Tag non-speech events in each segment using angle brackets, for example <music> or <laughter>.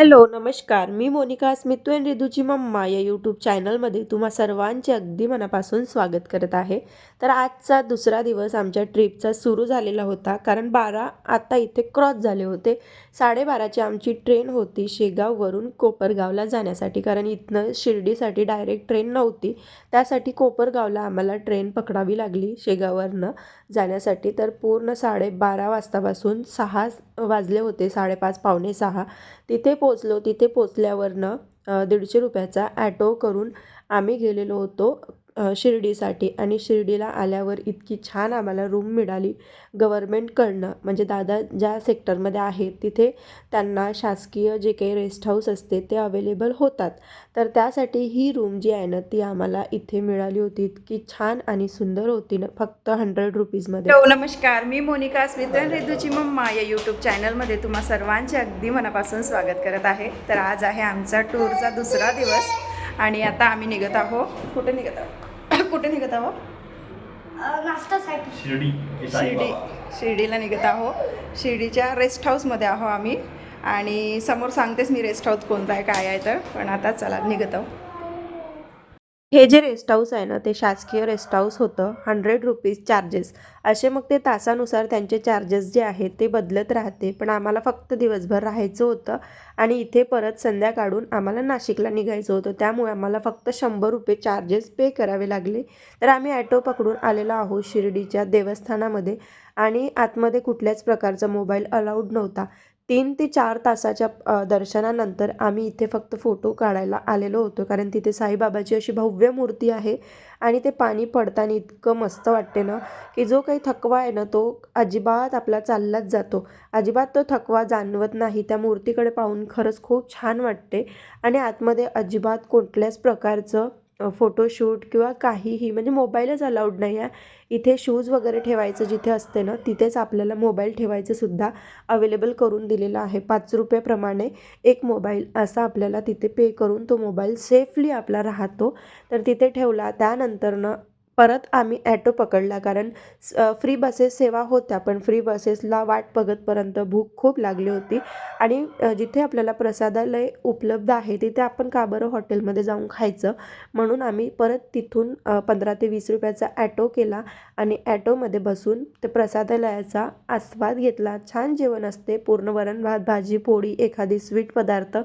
Hello नमस्कार. मी Monika Smitu and रिदूची मम्मा या यूट्यूब चॅनलमध्ये तुम्हा सर्वांचे अगदी मनापासून स्वागत करत आहे. तर आजचा दुसरा दिवस आमच्या ट्रिपचा सुरू झालेला होता कारण बारा आता इथे क्रॉस झाले होते. साडेबाराची आमची ट्रेन होती शेगाववरून कोपरगावला जाण्यासाठी कारण इथनं शिर्डीसाठी डायरेक्ट ट्रेन नव्हती. त्यासाठी कोपरगावला आम्हाला ट्रेन पकडावी लागली शेगाववरनं जाण्यासाठी. तर पूर्ण साडेबारा वाजतापासून सहा वाजले होते साडेपाच पावणे सहा. तिथे पो पोचलो तिथे पोचल्यावरनं दीडशे रुपयाचा ॲटो करून आम्ही गेलेलो होतो. शिर्डीसाठी. आणि शिर्डीला आल्यावर इतकी छान आम्हाला रूम मिळाली गव्हर्मेंटकडनं म्हणजे दादा ज्या सेक्टरमध्ये आहेत तिथे त्यांना शासकीय जे काही रेस्ट हाऊस असते ते अवेलेबल होतात. तर त्यासाठी ही रूम जी आहे ना ती आम्हाला इथे मिळाली होती. इतकी छान आणि सुंदर होती ना. फक्त हंड्रेड रुपीजमध्ये हो, नमस्कार. मी मोनिका स्मितन रेदूची मम्मा या यूट्यूब चॅनलमध्ये तुम्हा सर्वांचे अगदी मनापासून स्वागत करत आहे. तर आज आहे आमचा टूरचा दुसरा दिवस. आणि आता आम्ही निघत आहोत. कुठे निघत आहोत? कुठे निघत आहोत नाश्त्यासाठी शिर्डी शिर्डी. शिर्डीला निघत आहोत शिर्डीच्या रेस्ट हाऊसमध्ये आहो आम्ही. आणि समोर सांगतेच मी रेस्ट हाऊस कोणता आहे काय आहे तर. पण आता चला निघत आहोत हे जे रेस्ट हाऊस आहे ना ते शासकीय रेस्ट हाऊस होतं हंड्रेड रुपीज चार्जेस असे मग ते तासानुसार त्यांचे चार्जेस जे आहेत ते बदलत राहते. पण आम्हाला फक्त दिवसभर राहायचं होतं आणि इथे परत संध्याकाळून आम्हाला नाशिकला निघायचं होतं. त्यामुळे आम्हाला फक्त शंभर रुपये चार्जेस पे करावे लागले. तर आम्ही ॲटो पकडून आलेलो आहोत शिर्डीच्या देवस्थानामध्ये आणि आतमध्ये कुठल्याच प्रकारचा मोबाईल अलाउड नव्हता. तीन ते चार तासाच्या दर्शनानंतर आम्ही इथे फक्त फोटो काढायला आलेलो होतो. कारण तिथे साईबाबाची अशी भव्य मूर्ती आहे आणि ते पाणी पडताना इतकं मस्त वाटते ना की जो काही थकवा आहे ना तो अजिबात आपला चाललाच जातो. अजिबात तो थकवा जाणवत नाही. त्या मूर्तीकडे पाहून खरंच खूप छान वाटते आणि आतमध्ये अजिबात कुठल्याच प्रकारचं फोटोशूट किंवा काहीही म्हणजे मोबाईलच अलाउड नाही आहे. इथे शूज वगैरे ठेवायचं जिथे असते ना तिथेच आपल्याला मोबाईल ठेवायचं सुद्धा अवेलेबल करून दिलेलं आहे. पाच रुपयाप्रमाणे एक मोबाईल असा आपल्याला तिथे पे करून तो मोबाईल सेफली आपला राहतो. तर तिथे ठेवला. त्यानंतरनं परत आम्ही ॲटो पकडला. कारण फ्री बसेस सेवा होत्या पण फ्री बसेसला वाट बघतपर्यंत भूक खूप लागली होती. आणि जिथे आपल्याला प्रसादालय उपलब्ध आहे तिथे आपण का बरं हॉटेलमध्ये जाऊन खायचं? म्हणून आम्ही परत तिथून पंधरा ते वीस रुपयाचा ॲटो केला आणि ॲटोमध्ये बसून ते प्रसादालयाचा आस्वाद घेतला. छान जेवण असते पूर्ण वरण भात भाजी पोळी एखादी स्वीट पदार्थ.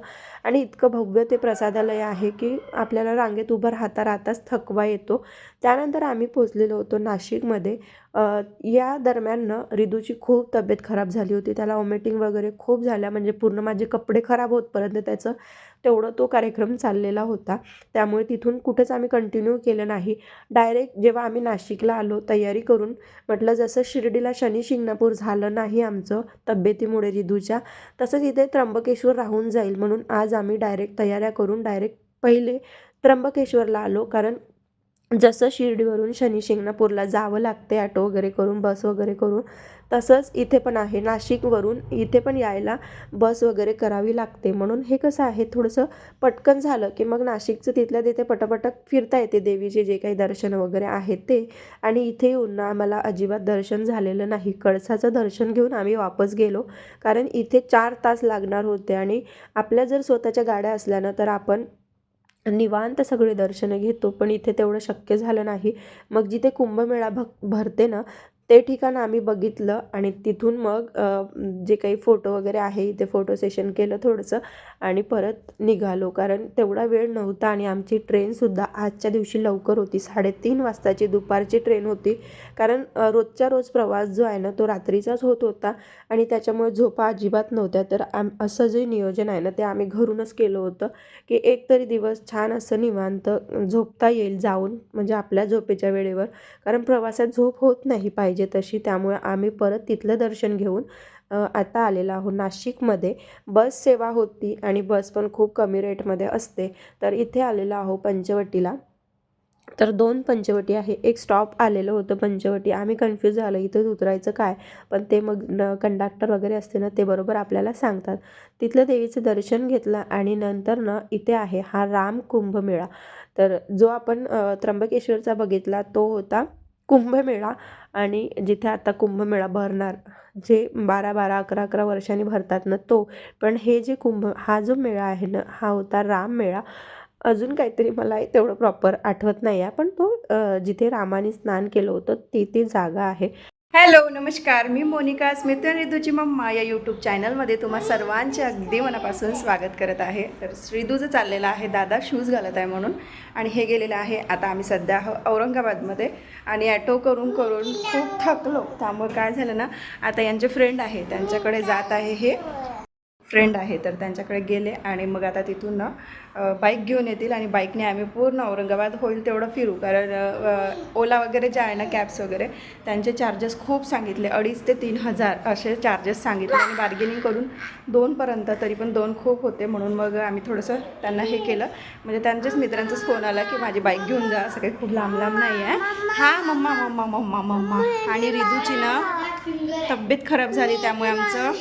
आणि इतकं भव्य ते प्रसादालय आहे की आपल्याला रांगेत उभं राहता राहताच थकवा येतो. त्यानंतर आम्ही पोचलेलो होतो नाशिकमध्ये. या दरम्याननं रिदूची खूप तब्येत खराब झाली होती. त्याला वॉमिटिंग वगैरे खूप झाल्या. म्हणजे पूर्ण माझे कपडे खराब होतपर्यंत त्याचं तेवढं तो कार्यक्रम चाललेला होता. त्यामुळे तिथून कुठेच आम्ही कंटिन्यू केलं नाही. डायरेक्ट जेव्हा आम्ही नाशिकला आलो तयारी करून म्हटलं जसं शिर्डीला शनी शिंगणापूर झालं नाही आमचं तब्येतीमुळे रिदूच्या तसंच इथे त्र्यंबकेश्वर राहून जाईल म्हणून आज आम्ही डायरेक्ट तयाऱ्या करून डायरेक्ट पहिले त्र्यंबकेश्वरला आलो. कारण जसं शिर्डीवरून शनी शिंगणापूरला जावं लागते ॲटो वगैरे करून बस वगैरे करून तसंच इथे पण आहे. नाशिकवरून इथे पण यायला बस वगैरे करावी लागते. म्हणून हे कसं आहे थोडंसं पटकन झालं की मग नाशिकचं तिथल्या तिथे पटापट फिरता येते देवीचे जे काही दर्शन वगैरे आहेत ते. आणि इथे येऊन ना आम्हाला अजिबात दर्शन झालेलं नाही. कळसाचं दर्शन घेऊन आम्ही वापस गेलो. कारण इथे चार तास लागणार होते आणि आपल्या जर स्वतःच्या गाड्या असल्यानं तर आपण निवांत सगळे दर्शनं घेतो पण इथे तेवढं शक्य झालं नाही. मग जिथे कुंभमेळा भक भरते ना ते ठिकाण आम्ही बघितलं आणि तिथून मग जे काही फोटो वगैरे आहे इथे फोटो सेशन केलं थोडंसं आणि परत निघालो. कारण तेवढा वेळ नव्हता आणि आमची ट्रेनसुद्धा आजच्या दिवशी लवकर होती. साडेतीन वाजताची दुपारची ट्रेन होती. कारण रोजच्या रोज प्रवास जो आहे ना तो रात्रीचाच होत होता आणि त्याच्यामुळे झोपा अजिबात नव्हत्या. तर आम असं जे नियोजन आहे ना ते आम्ही घरूनच केलं होतं की एक तरी दिवस छान असं निवांत झोपता येईल जाऊन म्हणजे आपल्या झोपेच्या वेळेवर. कारण प्रवासात झोप होत नाही पाहिजे. पाहिजे तशी. त्यामुळे आम्ही परत तिथलं दर्शन घेऊन आता आलेलो आहोत नाशिकमध्ये. बस सेवा होती आणि बस पण खूप कमी रेटमध्ये असते. तर इथे आलेलो आहो पंचवटीला. तर दोन पंचवटी आहे. एक स्टॉप आलेलं होतं पंचवटी. आम्ही कन्फ्यूज झालो इथं उतरायचं काय? पण ते मग न कंडक्टर वगैरे असते ना ते बरोबर आपल्याला सांगतात. तिथलं देवीचं दर्शन घेतलं आणि नंतर ना इथे आहे हा राम कुंभमेळा. तर जो आपण त्र्यंबकेश्वरचा बघितला तो होता कुंभमेळा आणि जिथे आता कुंभमेळा भरणार जे बारा बारा अकरा अकरा वर्षांनी भरतात ना तो पण हे जे कुंभ हा जो मेळा आहे ना हा होता राममेळा अजून काहीतरी मला तेवढं प्रॉपर आठवत नाही आहे पण तो जिथे रामाने स्नान केलं होतं ती ती जागा आहे. हॅलो नमस्कार. मी मोनिका स्मित आणि रिदूची मम्मा या यूट्यूब चॅनलमध्ये तुम्हा सर्वांचे अगदी मनापासून स्वागत करत आहे. तर श्रीदूचं चाललेलं आहे. दादा शूज घालत आहे म्हणून. आणि हे गेलेलं आहे. आता आम्ही सध्या आहो औरंगाबादमध्ये. आणि ॲटो करून करून खूप थकलो. त्यामुळे काय झालं ना आता यांचे फ्रेंड आहे त्यांच्याकडे जात आहे हे. फ्रेंड आहे तर त्यांच्याकडे गेले आणि मग आता तिथून ना बाईक घेऊन येतील आणि बाईकने आम्ही पूर्ण औरंगाबाद होईल तेवढं फिरू. कारण ओला वगैरे जे आहे ना कॅब्स वगैरे त्यांचे चार्जेस खूप सांगितले. अडीच ते तीन हजार असे चार्जेस सांगितले आणि बार्गेनिंग करून दोनपर्यंत तरी पण दोन खूप होते. म्हणून मग आम्ही थोडंसं त्यांना हे केलं. म्हणजे त्यांच्याच मित्रांचाच फोन आला की माझी बाईक घेऊन जा. असं काही खूप लांब लांब नाही आहे. हां मम्मा मम्मा मम्मा मम्मा. आणि रिदूची ना तब्येत खराब झाली त्यामुळे आमचं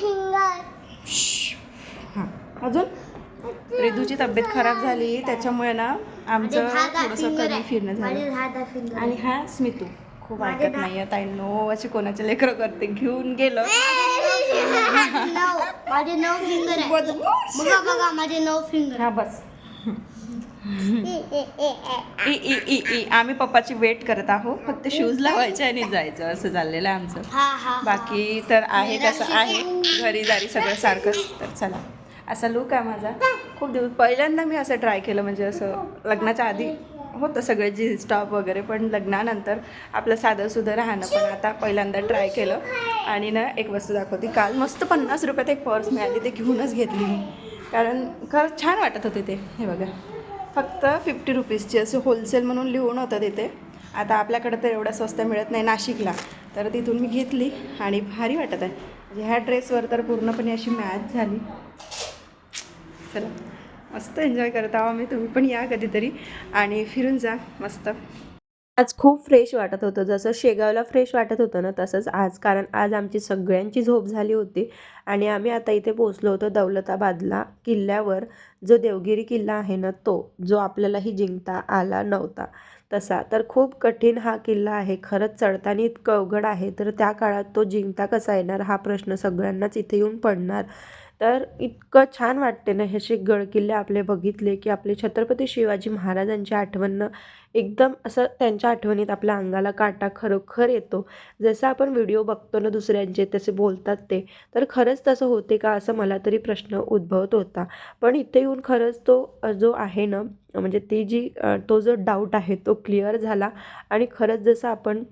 अजून? रिदूची तब्येत खराब झाली त्याच्यामुळे ना आमचं थोडंसं कमी फिरणं झालं. आणि हा स्मितू. खूप ऐकत नाही आहे ताई. नो अशी कोणाचे लेकरं करते. घेऊन गेलं. <laughs> माझे नऊ फिंगर. बघा बघा माझे नऊ फिंगर हा बस. आम्ही पप्पाची वेट करत आहोत. फक्त शूज लावायचे आणि जायचं. असं चाललेलं आहे आमचं. बाकी तर आहे कसं आहे. घरी दारी सगळं सारखंच तर चला. असा लुक आहे माझा. खूप दिवस पहिल्यांदा मी असं ट्राय केलं म्हणजे असं लग्नाच्या आधी होतं सगळे जीन्स टॉप वगैरे पण लग्नानंतर आपलं साधं सुधं राहणं पण आता पहिल्यांदा ट्राय केलं. आणि ना एक वस्तू दाखवते काल मस्त पन्नास रुपयात एक पर्स मिळाली ते घेऊनच घेतली मी. कारण खरंच छान वाटत होते ते हे बघा. फक्त फिफ्टी रुपीजची असे होलसेल म्हणून लिहून होतं तिथे आता आपल्याकडे तर एवढं स्वस्त मिळत नाही नाशिकला. तर तिथून मी घेतली आणि भारी वाटत आहे. म्हणजे ह्या ड्रेसवर तर पूर्णपणे अशी मॅच झाली. चला. मस्त एन्जॉय करत आहो आम्ही. तुम्ही पण या कधीतरी. आणि फिरून जा. मस्त. आज खूप फ्रेश वाटत होतं. जसं शेगावला फ्रेश वाटत होतं ना तसंच आज. कारण आज आमची सगळ्यांची झोप झाली होती. आणि आम्ही आता इथे पोचलो होतो दौलताबादला किल्ल्यावर. जो देवगिरी किल्ला आहे ना तो. जो आपल्यालाही जिंकता आला नव्हता. तसा. तर खूप कठीण हा किल्ला आहे. खरंच चढताना इतकं अवघड आहे. तर त्या काळात तो जिंकता कसा येणार? हा प्रश्न सगळ्यांनाच इथे येऊन पडणार. तर इतकं छान वाटते ना हे असे गडकिल्ले आपले बघितले की आपले छत्रपती शिवाजी महाराजांची आठवण एकदम असं त्यांच्या आठवणीत आपल्या अंगाला काटा खरोखर येतो. जसं आपण व्हिडिओ बघतो ना दुसऱ्यांचे तसे बोलतात ते तर खरंच तसं होते का असं मला तरी प्रश्न उद्भवत होता. पण इथे येऊन खरंच तो जो आहे ना म्हणजे ती जी तो जो डाऊट आहे तो क्लिअर झाला आणि खरंच जसं आपण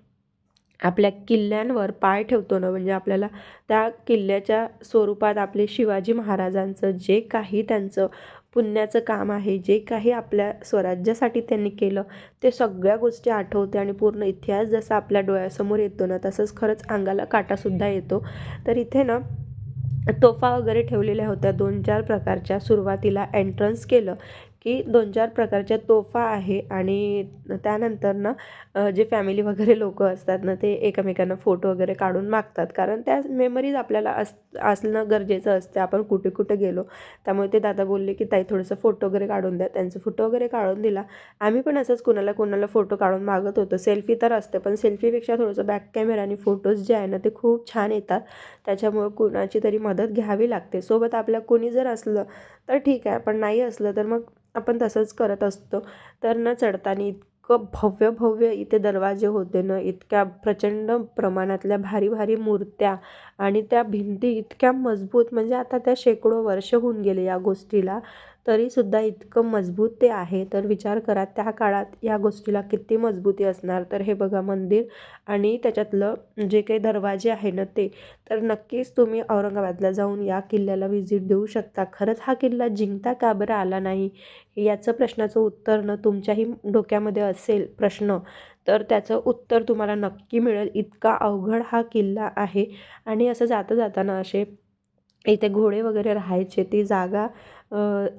आपल्या किल्ल्यांवर पाय ठेवतो ना म्हणजे आपल्याला त्या किल्ल्याच्या स्वरूपात आपले शिवाजी महाराजांचं जे काही त्यांचं पुण्याचं काम आहे जे काही आपल्या स्वराज्यासाठी त्यांनी केलं ते सगळ्या गोष्टी आठवते आणि पूर्ण इतिहास जसा आपल्या डोळ्यासमोर येतो ना तसंच खरंच अंगाला काटासुद्धा येतो. तर इथे ना तोफा वगैरे ठेवलेल्या होत्या दोन चार प्रकारच्या सुरुवातीला एंट्रन्स केलं की दोन चार प्रकारच्या तोफा आहे आणि त्यानंतर ना जे फॅमिली वगैरे लोक असतात ना ते एकमेकांना फोटो वगैरे काढून मागतात. कारण त्या मेमरीज आपल्याला अस असणं गरजेचं असते. आपण कुठे कुठे गेलो त्यामुळे ते दादा बोलले की ताई थोडंसं फोटो वगैरे काढून द्या. त्यांचं फोटो वगैरे काढून दिला. आम्ही पण असंच कुणाला कुणाला फोटो काढून मागत होतो. सेल्फी तर असते पण सेल्फीपेक्षा थोडंसं बॅक कॅमेरा आणि फोटोज जे आहे ना ते खूप छान येतात. त्याच्यामुळे कुणाची तरी मदत घ्यावी लागते. सोबत आपल्या कुणी जर असलं तर ठीक आहे पण नाही असलं तर मग आपण तसंच करत असतो. तर न चढताना इतकं भव्य भव्य इथे दरवाजे होते ना इतक्या प्रचंड प्रमाणातल्या भारी भारी मूर्त्या आणि त्या भिंती इतक्या मजबूत म्हणजे आता त्या शेकडो वर्ष होऊन गेले या गोष्टीला. तरीसुद्धा इतकं मजबूत ते आहे तर विचार करा त्या काळात या गोष्टीला किती मजबूती असणार? तर हे बघा मंदिर आणि त्याच्यातलं जे काही दरवाजे आहे ना ते तर नक्कीच तुम्ही औरंगाबादला जाऊन या किल्ल्याला व्हिजिट देऊ शकता. खरंच हा किल्ला जिंकता का बरं आला नाही? याचं प्रश्नाचं उत्तर न तुमच्याही डोक्यामध्ये असेल प्रश्न. तर त्याचं उत्तर तुम्हाला नक्की मिळेल. इतका अवघड हा किल्ला आहे आणि असं जाता जाताना असे इथे घोडे वगैरे राहायचे ती जागा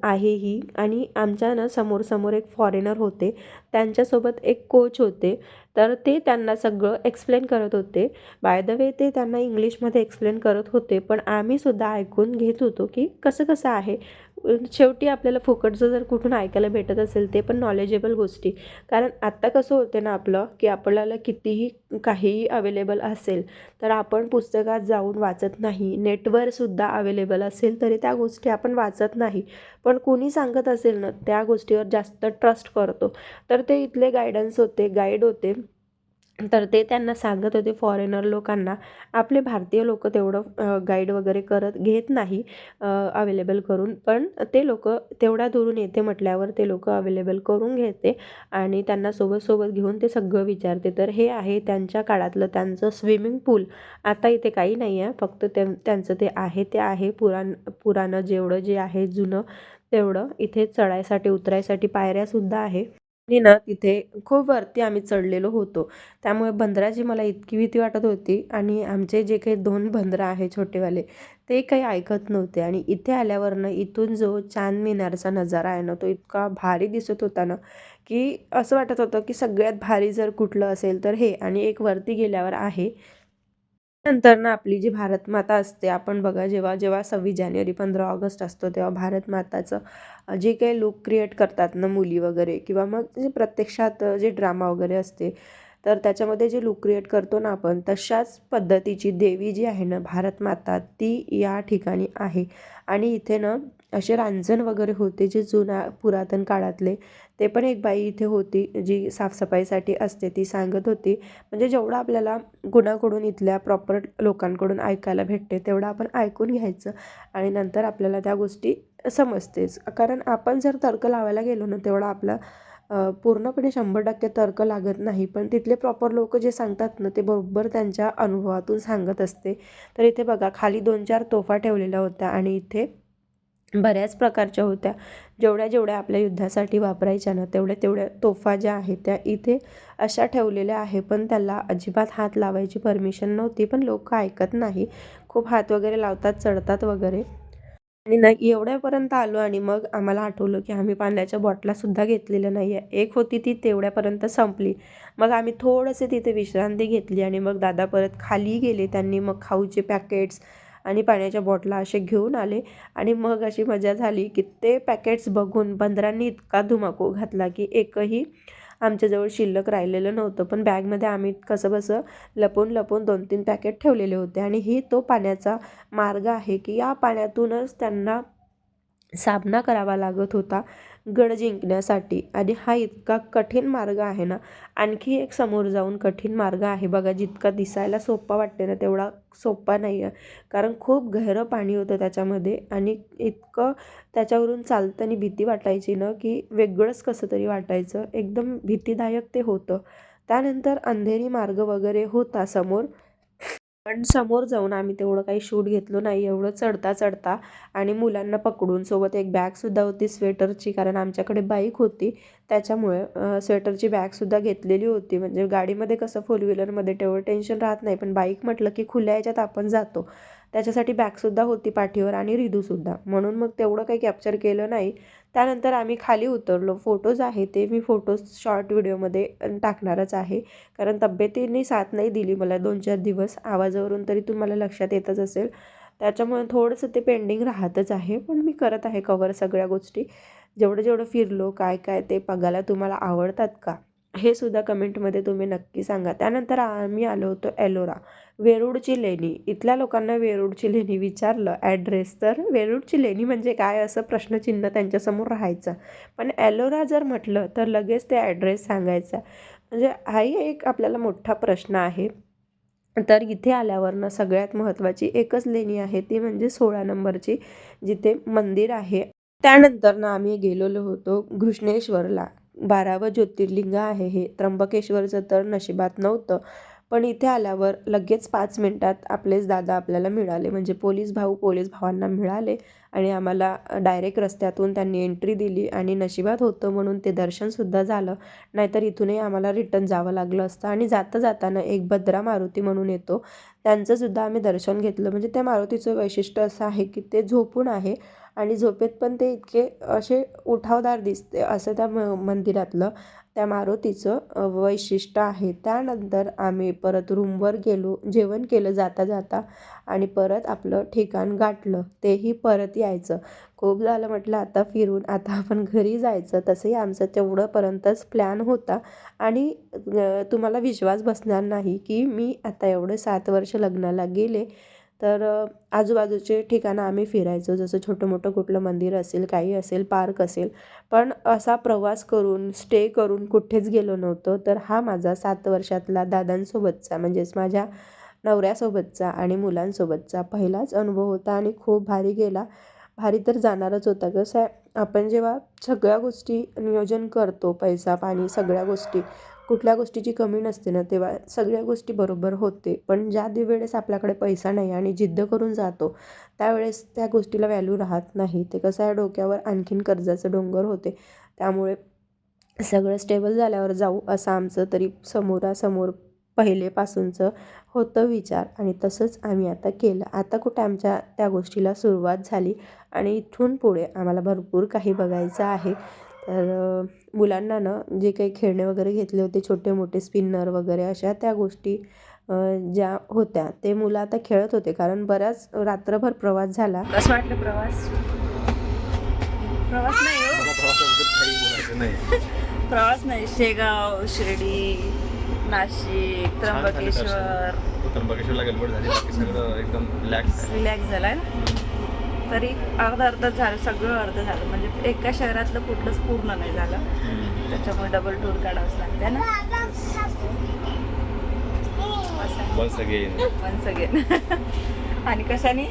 आहे ही. आणि आमच्या ना समोर समोर एक फॉरेनर होते. त्यांच्यासोबत एक कोच होते. तर ते त्यांना सगळं एक्सप्लेन करत होते. बाय द वे ते त्यांना इंग्लिशमध्ये एक्सप्लेन करत होते. पण आम्ही सुद्धा ऐकून घेत होतो की कसं कसं आहे. शेवटी आपल्याला फुकटचं जर कुठून ऐकायला भेटत असेल ते पण नॉलेजेबल गोष्टी. कारण आत्ता कसं होते ना आपलं की आपल्याला कितीही काहीही अवेलेबल असेल तर आपण पुस्तकात जाऊन वाचत नाही. नेटवर सुद्धा अवेलेबल असेल तरी त्या गोष्टी आपण वाचत नाही. पण कोणी सांगत असेल ना त्या गोष्टीवर जास्त ट्रस्ट करतो. तर ते इथले गायडन्स होते गाईड होते. तर ते त्यांना सांगत होते फॉरेनर लोकांना आपले भारतीय लोक तेवढं गाईड वगैरे करत घेत नाही अवेलेबल करून. पण ते लोक तेवढ्या दुरून येते म्हटल्यावर ते लोक अवेलेबल करून घेते आणि त्यांना सोबत सोबत घेऊन ते सगळं विचारते. तर हे आहे त्यांच्या काळातलं त्यांचं स्विमिंग पूल आता इथे काही नाही आहे फक्त त्यां त्यांचं ते आहे ते आहे पुराण पुराणं जेवढं जे आहे जुनं तेवढं इथे चढायसाठी उतरायसाठी पायऱ्यासुद्धा आहे. आणि ना तिथे खूप वरती आम्ही चढलेलो होतो. त्यामुळे बंदराची मला इतकी भीती वाटत होती आणि आमचे जे काही दोन बंदरं आहे छोटेवाले ते काही ऐकत नव्हते. आणि इथे आल्यावरनं इथून जो चांद मिनारचा नजारा आहे ना तो इतका भारी दिसत होता ना की असं वाटत होतं की सगळ्यात भारी जर कुठलं असेल तर हे. आणि एक वरती गेल्यावर आहे. नंतर ना आपली जी भारत माता असते आपण बघा जेव्हा जेव्हा सव्वीस जानेवारी पंधरा ऑगस्ट असतो तेव्हा भारत माताचं जे काही लुक क्रिएट करतात ना मुली वगैरे किंवा मग जे प्रत्यक्षात जे ड्रामा वगैरे असते तर त्याच्यामध्ये जे लुक क्रिएट करतो ना आपण तशाच पद्धतीची देवी जी आहे ना भारत माता ती या ठिकाणी आहे. आणि इथे ना असे रांजण वगैरे होते जे जुन्या पुरातन काळातले. ते पण एक बाई इथे होती जी साफसफाईसाठी असते. ती सांगत होती म्हणजे जेवढं आपल्याला कुणाकडून इथल्या प्रॉपर लोकांकडून ऐकायला भेटते तेवढं आपण ऐकून घ्यायचं आणि नंतर आपल्याला त्या गोष्टी समजतेच. कारण आपण जर तर्क लावायला गेलो ना तेवढा आपला पूर्णपणे शंभर टक्के तर्क लागत नाही. पण तिथले प्रॉपर लोक जे सांगतात ना ते बरोबर त्यांच्या अनुभवातून सांगत असते. तर इथे बघा खाली दोन चार तोफा ठेवलेल्या होत्या आणि इथे बऱ्याच प्रकारच्या होत्या. जेवढ्या जेवढ्या आपल्या युद्धासाठी वापरायच्या ना तेवढ्या तेवढ्या तोफा ज्या आहेत त्या इथे अशा ठेवलेल्या आहे. पण त्याला अजिबात हात लावायची परमिशन नव्हती पण लोक ऐकत नाही. खूप हात वगैरे लावतात चढतात वगैरे. आणि नाही एवढ्यापर्यंत आलो आणि मग आम्हाला आठवलं की आम्ही पाण्याच्या बॉटलासुद्धा घेतलेल्या नाही आहे एक होती ती तेवढ्यापर्यंत संपली. मग आम्ही थोडंसे तिथे विश्रांती घेतली आणि मग दादा परत खाली गेले. त्यांनी मग खाऊचे पॅकेट्स आणि पाण्याच्या बॉटला असे घेऊन आले. आणि मग अशी मजा झाली की ते पॅकेट्स बघून बंदरांनी इतका धुमाकूळ घातला की एकही आमच्याजवळ शिल्लक राहिलेलं नव्हतं. पण बॅगमध्ये आम्ही कसंबसं लपून लपून दोन तीन पॅकेट ठेवलेले होते. आणि ही तो पाण्याचा मार्ग आहे की या पाण्यातूनच त्यांना सामना करावा लागत होता. गड जिंकण्यासाठी. आणि हा इतका कठीण मार्ग आहे ना आणखी एक समोर जाऊन कठीण मार्ग आहे बघा जितका दिसायला सोपा वाटते ना तेवढा सोपा नाही आहे. कारण खूप गहरं पाणी होतं त्याच्यामध्ये आणि इतकं त्याच्यावरून चालताना भीती वाटायची ना की वेगळंच कसं तरी वाटायचं. एकदम भीतीदायक ते होतं. त्यानंतर अंधेरी मार्ग वगैरे होता समोर. पण समोर जाऊन आम्ही तेवढं काही शूट घेतलो नाही एवढं चढता चढता आणि मुलांना पकडून सोबत एक बॅगसुद्धा होती स्वेटरची कारण आमच्याकडे बाईक होती. त्याच्यामुळे स्वेटरची बॅगसुद्धा घेतलेली होती. म्हणजे गाडीमध्ये कसं फोर व्हीलरमध्ये तेवढं टेन्शन राहत नाही पण बाईक म्हटलं की खुल्या याच्यात आपण जातो. त्याच्यासाठी बॅगसुद्धा होती पाठीवर आणि रिदूसुद्धा. म्हणून मग तेवढं काही कॅप्चर केलं नाही. त्यानंतर आम्ही खाली उतरलो. फोटोज आहे ते मी फोटोज शॉर्ट व्हिडिओमध्ये टाकणारच आहे. कारण तब्येतीने साथ नाही दिली मला दोन चार दिवस. आवाजावरून तरी तुम्हाला लक्षात येतच असेल. त्याच्यामुळे थोडंसं ते पेंडिंग राहतच आहे. पण मी करत आहे कवर सगळ्या गोष्टी. जेवढं जेवढं फिरलो काय काय ते बघायला तुम्हाला आवडतात का? हे सुद्धा कमेंटमध्ये तुम्ही नक्की सांगा. त्यानंतर आम्ही आलो होतो एलोरा. वेरूळची लेणी. इथल्या लोकांना वेरूळची लेणी विचारलं. ॲड्रेस तर वेरूळची लेणी म्हणजे काय? असं प्रश्नचिन्ह त्यांच्यासमोर राहायचं. पण एलोरा जर म्हटलं तर लगेच ते ॲड्रेस सांगायचा. म्हणजे हाही एक आपल्याला मोठा प्रश्न आहे. तर इथे आल्यावरनं सगळ्यात महत्त्वाची एकच लेणी आहे ती म्हणजे सोळा नंबरची जिथे मंदिर आहे. त्यानंतर ना आम्ही गेलेलो होतो घृष्णेश्वरला. बारावं ज्योतिर्लिंग आहे हे. त्र्यंबकेश्वरचं तर नशिबात नव्हतं. पण इथे आल्यावर लगेच पाच मिनटात आपलेच दादा आपल्याला मिळाले. म्हणजे पोलीस भाऊ पोलीस भावांना मिळाले आणि आम्हाला डायरेक्ट रस्त्यातून त्यांनी एंट्री दिली आणि नशिबात होतं म्हणून ते दर्शनसुद्धा झालं. नाहीतर इथूनही आम्हाला रिटर्न जावं लागलं असतं आणि जाता जाताना एक भद्रा मारुती म्हणून येतो. त्यांचंसुद्धा आम्ही दर्शन घेतलं. म्हणजे त्या मारुतीचं वैशिष्ट्य असं आहे की ते झोपून आहे. आणि झोपेत पण ते इतके असे उठावदार दिसते असं त्या म मंदिरातलं त्या मारुतीचं वैशिष्ट्य आहे. त्यानंतर आम्ही परत रूमवर गेलो जेवण केलं जाता जाता आणि परत आपलं ठिकाण गाठलं. तेही परत यायचं. खूप झालं म्हटलं आता फिरून आता आपण घरी जायचं. तसंही आमचं तेवढंपर्यंतच प्लॅन होता. आणि तुम्हाला विश्वास बसणार नाही की मी आता एवढं सात वर्ष लग्नाला गेले तर आजूबाजूचे ठिकाणं आम्ही फिरायचो. जसं छोटं मोठं कुठलं मंदिर असेल काही असेल पार्क असेल. पण असा प्रवास करून स्टे करून कुठेच गेलो नव्हतो. तर हा माझा सात वर्षातला दादांसोबतचा म्हणजेच माझ्या नवऱ्यासोबतचा आणि मुलांसोबतचा पहिलाच अनुभव होता आणि खूप भारी गेला. भारी तर जाणारच होता कसं आहे आपण जेव्हा सगळ्या गोष्टी नियोजन करतो पैसा पाणी सगळ्या गोष्टी कुठल्या गोष्टीची कमी नसते ना तेव्हा सगळ्या गोष्टी बरोबर होते. पण ज्या दि- वेळेस आपल्याकडे पैसा नाही आणि जिद्द करून जातो त्यावेळेस त्या गोष्टीला व्हॅल्यू राहत नाही. ते कसं आहे डोक्यावर आणखीन कर्जाचं डोंगर होते. त्यामुळे सगळं स्टेबल झाल्यावर जाऊ असं आमचं तरी समोरासमोर पहिलेपासूनचं होतं विचार. आणि तसंच आम्ही आता केलं. आता कुठे आमच्या त्या गोष्टीला सुरुवात झाली. आणि इथून पुढे आम्हाला भरपूर काही बघायचं आहे. तर मुलांना ना जे काही खेळणे वगैरे घेतले होते छोटे मोठे स्पिन्नर वगैरे अशा त्या गोष्टी ज्या होत्या ते मुलं आता खेळत होते. कारण बऱ्याच रात्रभर प्रवास झाला. कसं वाटलं प्रवास? प्रवास नाही हो. <laughs> प्रवास नाही. शेगाव शिर्डी नाशिक त्र्यंबकेश्वर. त्र्यंबकेश्वरला गडबड झाली. बाकी सगळं एकदम रिलॅक्स रिलॅक्स झालाय ना? तरी अर्धा अर्ध झालं सगळं अर्ध झालं. म्हणजे एका शहरातलं कुठलंच पूर्ण नाही झालं. त्याच्यामुळे डबल टूर काढावंच लागते ना. वन्स अगेन वन्स अगेन आणि कशाने?